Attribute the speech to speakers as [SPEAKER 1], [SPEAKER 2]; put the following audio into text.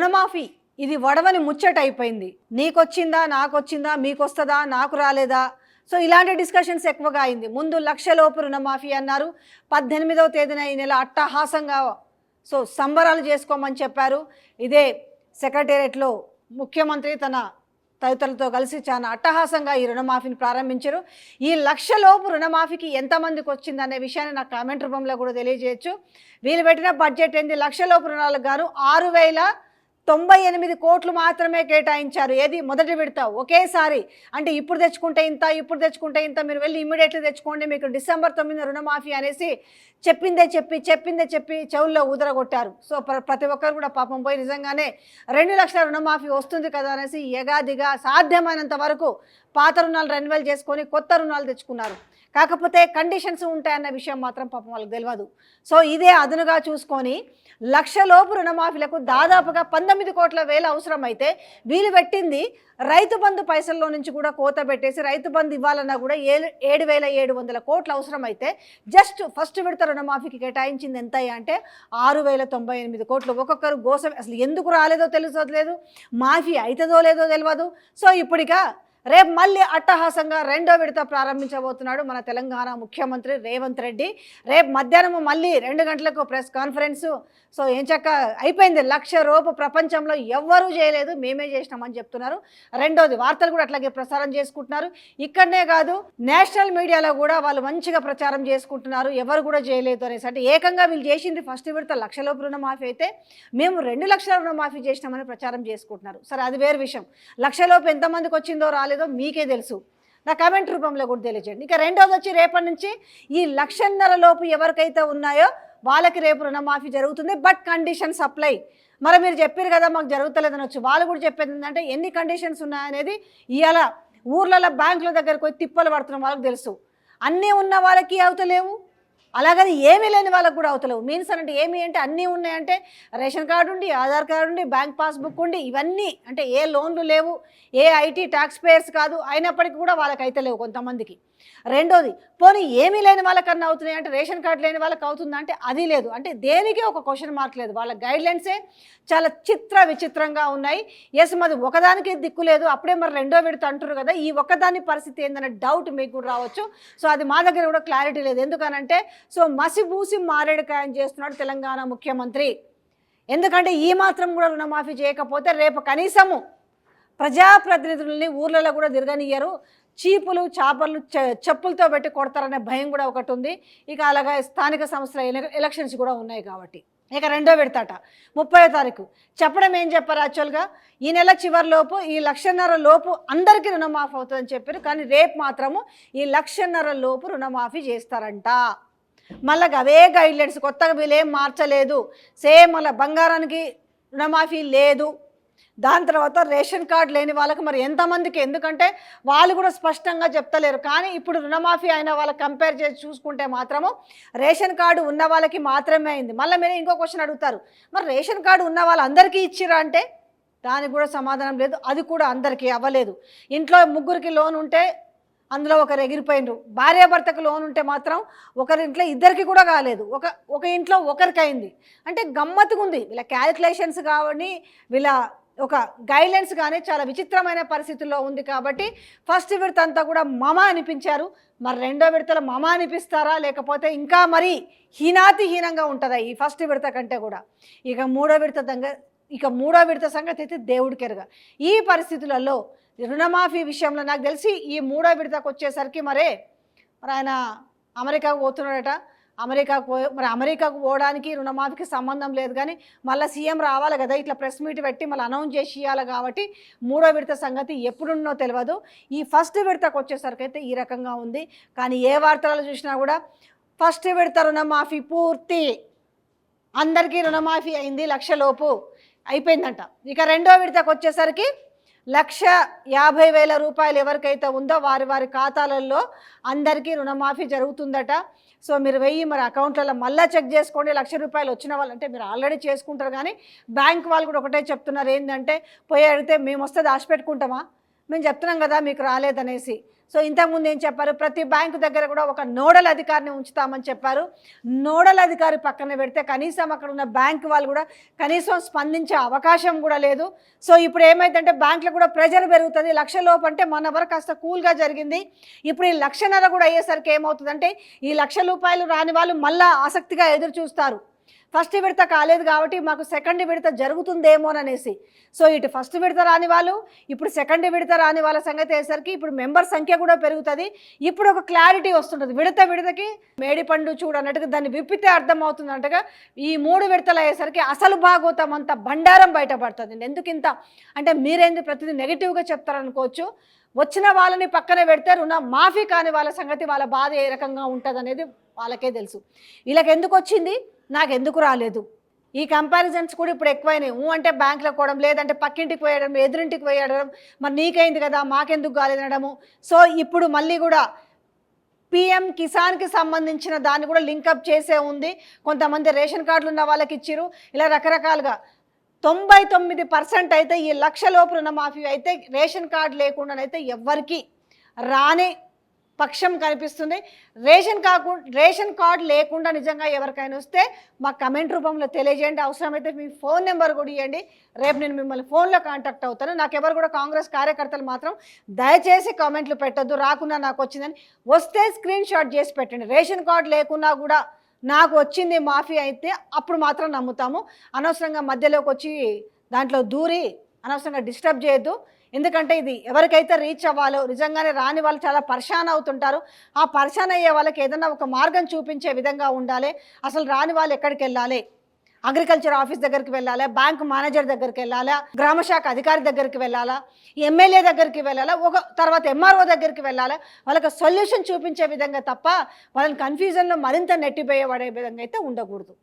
[SPEAKER 1] రుణమాఫీ. ఇది వడవని ముచ్చట అయిపోయింది. నీకొచ్చిందా నాకొచ్చిందా మీకొస్తుందా నాకు రాలేదా? సో ఇలాంటి డిస్కషన్స్ ఎక్కువగా అయింది. ముందు లక్షలోపు రుణమాఫీ అన్నారు. పద్దెనిమిదవ తేదీన ఈ నెల అట్టహాసంగా సో సంబరాలు చేసుకోమని చెప్పారు. ఇదే సెక్రటేరియట్లో ముఖ్యమంత్రి తన తదితరులతో కలిసి చాలా అట్టహాసంగా ఈ రుణమాఫీని ప్రారంభించారు. ఈ లక్షలోపు రుణమాఫీకి ఎంతమందికి వచ్చిందనే విషయాన్ని నాకు కామెంట్ రూపంలో కూడా తెలియజేయచ్చు. వీళ్ళు పెట్టిన బడ్జెట్ ఏంది? లక్షలోపు రుణాలకు గాను ఆరు వేల తొంభై ఎనిమిది కోట్లు మాత్రమే కేటాయించారు. ఏది? మొదటి విడత. ఒకేసారి. అంటే ఇప్పుడు తెచ్చుకుంటే ఇంత ఇప్పుడు తెచ్చుకుంటే ఇంత మీరు వెళ్ళి ఇమ్మీడియట్లీ తెచ్చుకోండి. మీకు డిసెంబర్ తొమ్మిది రుణమాఫీ అనేసి చెప్పిందే చెప్పి చెప్పిందే చెప్పి చెవుల్లో ఊదరగొట్టారు. సో ప్ర- ప్రతి ఒక్కరు కూడా పాపం పోయి నిజంగానే రెండు లక్షల రుణమాఫీ వస్తుంది కదా అనేసి ఎగాదిగా సాధ్యమైనంత వరకు పాత రుణాలు రెన్యువల్ చేసుకొని కొత్త రుణాలు తెచ్చుకున్నారు. కాకపోతే కండిషన్స్ ఉంటాయన్న విషయం మాత్రం పాపం వాళ్ళకి తెలియదు సో ఇదే అదునుగా చూసుకొని లక్షలోపు రుణమాఫీలకు దాదాపుగా పంతొమ్మిది కోట్ల వేల అవసరమైతే వీలు పెట్టింది రైతు బంధు పైసల్లో నుంచి కూడా కోత పెట్టేసి రైతు బంధు ఇవ్వాలన్నా కూడా ఏడు ఏడు వేల ఏడు వందల కోట్లు అవసరమైతే జస్ట్ ఫస్ట్ విడత రుణమాఫీకి కేటాయించింది ఎంత అంటే ఆరు వేల తొంభై ఎనిమిది కోట్లు. ఒక్కొక్కరు గోసం అసలు ఎందుకు రాలేదో తెలుసలేదు మాఫీ అవుతుందో లేదో తెలియదు సో ఇప్పటిక రేపు మళ్ళీ అట్టహాసంగా రెండో విడత ప్రారంభించబోతున్నాడు మన తెలంగాణ ముఖ్యమంత్రి రేవంత్ రెడ్డి. రేపు మధ్యాహ్నం మళ్ళీ రెండు గంటలకు ప్రెస్ కాన్ఫరెన్సు. సో ఏం చక్క అయిపోయింది. లక్ష రూపు ప్రపంచంలో ఎవ్వరూ చేయలేదు. మేమే చేసినామని చెప్తున్నారు. రెండోది వార్తలు కూడా అట్లాగే ప్రసారం చేసుకుంటున్నారు. ఇక్కడనే కాదు నేషనల్ మీడియాలో కూడా వాళ్ళు మంచిగా ప్రచారం చేసుకుంటున్నారు. ఎవరు కూడా చేయలేదు అనేసి. అంటే ఏకంగా వీళ్ళు చేసింది ఫస్ట్ విడత లక్షలోపు రుణమాఫీ అయితే మేము రెండు లక్షల రుణమాఫీ చేసినామని ప్రచారం చేసుకుంటున్నారు. సరే అది వేరే విషయం. లక్షలోపు ఎంతమందికి వచ్చిందో రాలేదో మీకే తెలుసు. నా కమెంట్ రూపంలో కూడా తెలియజేయండి. ఇక రెండోది వచ్చి రేపటి నుంచి ఈ లక్షన్నర లోపు ఎవరికైతే ఉన్నాయో వాళ్ళకి రేపు రుణమాఫీ జరుగుతుంది. బట్ కండిషన్ సప్లై మరి మీరు చెప్పారు కదా మాకు జరుగుతలేదని వచ్చి వాళ్ళు కూడా చెప్పేది ఏంటంటే ఎన్ని కండిషన్స్ ఉన్నాయనేది ఇవాళ ఊర్లలో బ్యాంకుల దగ్గరకు పోయి తిప్పలు పడుతున్న వాళ్ళకి తెలుసు. అన్నీ ఉన్న వాళ్ళకి అవుతలేవు. అలాగని ఏమీ లేని వాళ్ళకి కూడా అవుతలేవు. మీన్స్ అంటే ఏమి అంటే అన్నీ ఉన్నాయంటే రేషన్ కార్డు ఉండి ఆధార్ కార్డు ఉండి బ్యాంక్ పాస్బుక్ ఉండి ఇవన్నీ అంటే ఏ లోన్లు లేవు ఏ ఐటీ ట్యాక్స్ పేయర్స్ కాదు అయినప్పటికీ కూడా వాళ్ళకి అయితే లేవు కొంతమందికి. రెండోది పోనీ ఏమీ లేని వాళ్ళకన్నా అవుతున్నాయి అంటే రేషన్ కార్డు లేని వాళ్ళకి అవుతుందా అంటే అది లేదు. అంటే దేనికి ఒక క్వశ్చన్ మార్క్ లేదు. వాళ్ళ గైడ్లైన్సే చాలా చిత్ర విచిత్రంగా ఉన్నాయి. ఎస్ మాది ఒకదానికి దిక్కు లేదు. అప్పుడే మరి రెండో విడత అంటారు కదా ఈ ఒక్కదాని పరిస్థితి ఏందనే డౌట్ మీకు కూడా రావచ్చు. సో అది మా దగ్గర కూడా క్లారిటీ లేదు. ఎందుకనంటే సో మసిబూసి మారేడుకాయం చేస్తున్నాడు తెలంగాణ ముఖ్యమంత్రి. ఎందుకంటే ఈ మాత్రం కూడా రుణమాఫీ చేయకపోతే రేపు కనీసము ప్రజాప్రతినిధుల్ని ఊర్లలో కూడా తిరగనియ్యరు. చీపులు చేపలు చె- చెప్పులతో పెట్టి కొడతారనే భయం కూడా ఒకటి ఉంది. ఇక అలాగా స్థానిక సంస్థల ఎలక్షన్స్ కూడా ఉన్నాయి కాబట్టి. ఇక రెండో విడతాట. ముప్పై తారీఖు. చెప్పడం ఏం చెప్పారు యాక్చువల్గా? ఈ నెల చివరిలోపు ఈ లక్షన్నర లోపు అందరికీ రుణమాఫీ అవుతుందని చెప్పారు. కానీ రేపు మాత్రము ఈ లక్షన్నర లోపు రుణమాఫీ చేస్తారంట. మళ్ళీ అవే గైడ్లైన్స్ కొత్తగా వీళ్ళేం మార్చలేదు. సేమ్ మళ్ళీ బంగారానికి రుణమాఫీ లేదు. దాని తర్వాత రేషన్ కార్డు లేని వాళ్ళకి మరి ఎంతమందికి? ఎందుకంటే వాళ్ళు కూడా స్పష్టంగా చెప్తలేరు. కానీ ఇప్పుడు రుణమాఫీ అయిన వాళ్ళకి కంపేర్ చేసి చూసుకుంటే మాత్రము రేషన్ కార్డు ఉన్న వాళ్ళకి మాత్రమే అయింది. మళ్ళీ మీరు ఇంకో క్వశ్చన్ అడుగుతారు. మరి రేషన్ కార్డు ఉన్న వాళ్ళందరికీ ఇచ్చిరా అంటే దానికి కూడా సమాధానం లేదు. అది కూడా అందరికీ అవ్వలేదు. ఇంట్లో ముగ్గురికి లోన్ ఉంటే అందులో ఒకరు ఎగిరిపోయినరు భార్యాభర్తకు లోన్ ఉంటే మాత్రం ఒకరి ఇంట్లో ఇద్దరికి కూడా కాలేదు. ఒక ఒక ఇంట్లో ఒకరికైంది. అంటే గమ్మత్తుగా ఉంది. వీళ్ళ క్యాలిక్యులేషన్స్ కావని వీళ్ళ ఒక గైడ్లైన్స్ కానీ చాలా విచిత్రమైన పరిస్థితుల్లో ఉంది కాబట్టి ఫస్ట్ విడత అంతా కూడా మమ అనిపించారు. మరి రెండో విడతలో మమ అనిపిస్తారా? లేకపోతే ఇంకా మరి హీనాతి హీనంగా ఉంటుందా ఈ ఫస్ట్ విడత కంటే కూడా? ఇక మూడో విడత దంగ ఇక మూడో విడత సంగతి అయితే దేవుడికి ఎరుగా ఈ పరిస్థితులలో రుణమాఫీ విషయంలో నాకు తెలిసి ఈ మూడో విడతకు వచ్చేసరికి మరే మరి ఆయన అమెరికాకు పోతున్నాడట. అమెరికాకు పో మరి అమెరికాకు పోవడానికి రుణమాఫీకి సంబంధం లేదు కానీ మళ్ళీ సీఎం రావాలి కదా ఇట్లా ప్రెస్ మీట్ పెట్టి మళ్ళీ అనౌన్స్ చేసి ఇవ్వాలి కాబట్టి మూడో విడత సంగతి ఎప్పుడున్నో తెలియదు ఈ ఫస్ట్ విడతకు వచ్చేసరికి అయితే ఈ రకంగా ఉంది. కానీ ఏ వార్తలలో చూసినా కూడా ఫస్ట్ విడత రుణమాఫీ పూర్తి. అందరికీ రుణమాఫీ అయింది లక్షలోపు. అయిపోయిందంట. ఇక రెండో విడతకు వచ్చేసరికి లక్ష యాభై వేల రూపాయలు ఎవరికైతే ఉందో వారి వారి ఖాతాలలో అందరికీ రుణమాఫీ జరుగుతుందట. సో మీరు వెయ్యి మరి అకౌంట్లలో మళ్ళీ చెక్ చేసుకోండి. లక్ష రూపాయలు వచ్చిన వాళ్ళు అంటే మీరు ఆల్రెడీ చేసుకుంటారు కానీ బ్యాంక్ వాళ్ళు కూడా ఒకటే చెప్తున్నారు. ఏంటంటే పోయి అడిగితే మేము వస్తే దాచిపెట్టుకుంటామా? మేము చెప్తున్నాం కదా మీకు రాలేదనేసి. సో ఇంతకుముందు ఏం చెప్పారు? ప్రతి బ్యాంకు దగ్గర కూడా ఒక నోడల్ అధికారిని ఉంచుతామని చెప్పారు. నోడల్ అధికారి పక్కన పెడితే కనీసం అక్కడ ఉన్న బ్యాంకు వాళ్ళు కూడా కనీసం స్పందించే అవకాశం కూడా లేదు. సో ఇప్పుడు ఏమైందంటే బ్యాంకులో కూడా ప్రెజర్ పెరుగుతుంది. లక్ష లోపు అంటే మన వరకు కాస్త కూల్గా జరిగింది. ఇప్పుడు ఈ లక్షన్నర కూడా అయ్యేసరికి ఏమవుతుందంటే ఈ లక్ష రూపాయలు రాని వాళ్ళు మళ్ళీ ఆసక్తిగా ఎదురు చూస్తారు ఫస్ట్ విడత కాలేదు కాబట్టి మాకు సెకండ్ విడత జరుగుతుందేమోననేసి సో ఇటు ఫస్ట్ విడత రాని వాళ్ళు ఇప్పుడు సెకండ్ విడత రాని వాళ్ళ సంగతి అయ్యేసరికి ఇప్పుడు మెంబర్ సంఖ్య కూడా పెరుగుతుంది. ఇప్పుడు ఒక క్లారిటీ వస్తుంటుంది. విడత విడతకి మేడిపండు చూడు అన్నట్టుగా దాన్ని విప్పితే అర్థమవుతుంది అంటగా ఈ మూడు విడతలు అయ్యేసరికి అసలు భాగోతం అంత బండారం బయటపడుతుంది. ఎందుకు ఇంత అంటే మీరేంది ప్రతిదీ నెగిటివ్గా చెప్తారనుకోవచ్చు. వచ్చిన వాళ్ళని పక్కన పెడితే రుణ మాఫీ కాని వాళ్ళ సంగతి వాళ్ళ బాధ ఏ రకంగా ఉంటుంది అనేది వాళ్ళకే తెలుసు. వీళ్ళకి ఎందుకు వచ్చింది నాకు ఎందుకు రాలేదు. ఈ కంపారిజన్స్ కూడా ఇప్పుడు ఎక్కువైనాయి. ఊ అంటే బ్యాంకులో పోవడం లేదంటే పక్కింటికి పోయడం ఎదురింటికి పోయడం మరి నీకైంది కదా మాకెందుకు కాలేదనడము సో ఇప్పుడు మళ్ళీ కూడా పిఎం కిసాన్కి సంబంధించిన దాన్ని కూడా లింకప్ చేసే ఉంది. కొంతమంది రేషన్ కార్డులు ఉన్న వాళ్ళకి ఇచ్చిరు ఇలా రకరకాలుగా తొంభై తొమ్మిది పర్సెంట్ అయితే ఈ లక్ష లోపు రుణమాఫీ అయితే రేషన్ కార్డు లేకుండానైతే ఎవ్వరికి రానే పక్షం కనిపిస్తుంది. రేషన్ కాకుండా రేషన్ కార్డు లేకుండా నిజంగా ఎవరికైనా వస్తే మా కమెంట్ రూపంలో తెలియజేయండి. అవసరమైతే మీ ఫోన్ నెంబర్ కూడా ఇవ్వండి రేపు నేను మిమ్మల్ని ఫోన్లో కాంటాక్ట్ అవుతాను. నాకు ఎవరు కూడా కాంగ్రెస్ కార్యకర్తలు మాత్రం దయచేసి కామెంట్లు పెట్టద్దు. రాకుండా నాకు వచ్చిందని వస్తే స్క్రీన్ షాట్ చేసి పెట్టండి. రేషన్ కార్డు లేకున్నా కూడా నాకు వచ్చింది మాఫీ అయితే అప్పుడు మాత్రం నమ్ముతాము. అనవసరంగా మధ్యలోకి వచ్చి దాంట్లో దూరి అనవసరంగా డిస్టర్బ్ చేయొద్దు. ఎందుకంటే ఇది ఎవరికైతే రీచ్ అవ్వాలో నిజంగానే రాని వాళ్ళు చాలా పరిశాన్ అవుతుంటారు. ఆ పరిశాన్ అయ్యే వాళ్ళకి ఏదైనా ఒక మార్గం చూపించే విధంగా ఉండాలి. అసలు రాని వాళ్ళు ఎక్కడికి వెళ్ళాలి? అగ్రికల్చర్ ఆఫీస్ దగ్గరికి వెళ్ళాలా? బ్యాంక్ మేనేజర్ దగ్గరికి వెళ్ళాలా? గ్రామ శాఖ అధికారి దగ్గరికి వెళ్ళాలా? ఎమ్మెల్యే దగ్గరికి వెళ్ళాలా? ఒక తర్వాత ఎంఆర్ఓ దగ్గరికి వెళ్ళాలా? వాళ్ళకి సొల్యూషన్ చూపించే విధంగా తప్ప వాళ్ళని కన్ఫ్యూజన్లో మరింత నెట్టిపోయేవాడే విధంగా అయితే ఉండకూడదు.